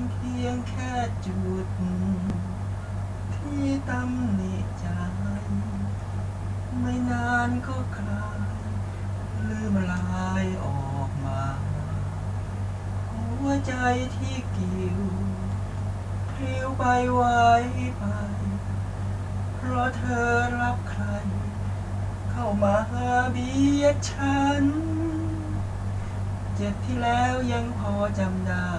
มเพียงแค่จุด ที่ตำหนิใจ ไม่นานก็คลาย ลืมลายออกมา หัวใจที่กิ่วพลิ้วไปไว้ไป เพราะเธอรับใคร เข้ามาเบียดฉัน เจ็บที่แล้วยังพอจำได้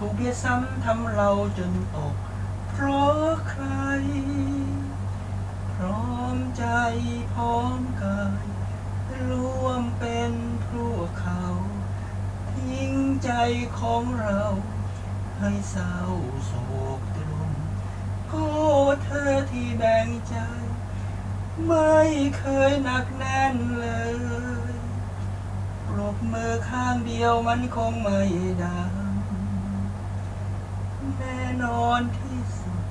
ถูกเบียดซ้ำทำเราจนตก เพราะใคร พร้อมใจพร้อมกายร่วมเป็นพวกเขา ทิ้งใจของเรา ให้เศร้าโศกตรมโอ้เธอที่แบ่งใจ ไม่เคยหนักแน่นเลยปรบมือข้างเดียวมันคงไม่ไดัง แน่นอนที่สุด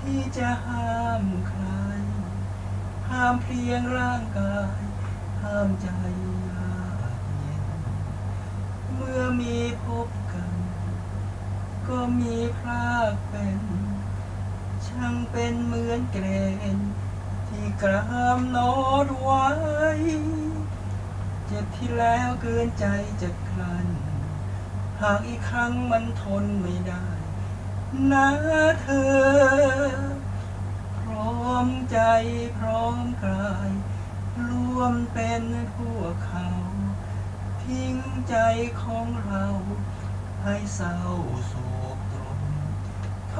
ที่จะห้ามใคร ห้ามเพียงร่างกาย ห้ามใจยากเย็น เมื่อมีพบกัน ก็มีพรากเป็น ช่างเป็นเหมือนเกรนที่กรามโนดไว้ เจ็บที่แล้วเกินใจจะคลั่น หากอีกครั้งมันทนไม่ได้ นะเธอ พร้อมใจพร้อมกายร่วมเป็นพวกเขา ทิ้งใจของเรา ให้เศร้าโศกตรมโท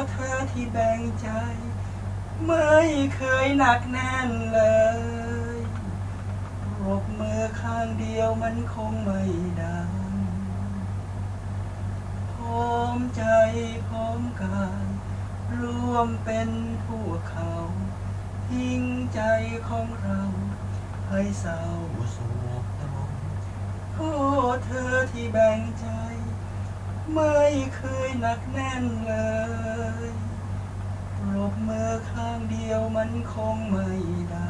ษเธอที่แบ่งใจ ไม่เคยหนักแน่นเลยปรบมือข้างเดียวมันคงไม่ รวมเป็นผู้เขา ทิ้งใจของเราให้เศร้าโศกตมโทษเธอที่แบ่งใจ ไม่เคยหนักแน่นเลยปรบมือข้างเดียวมันคงไม่ได้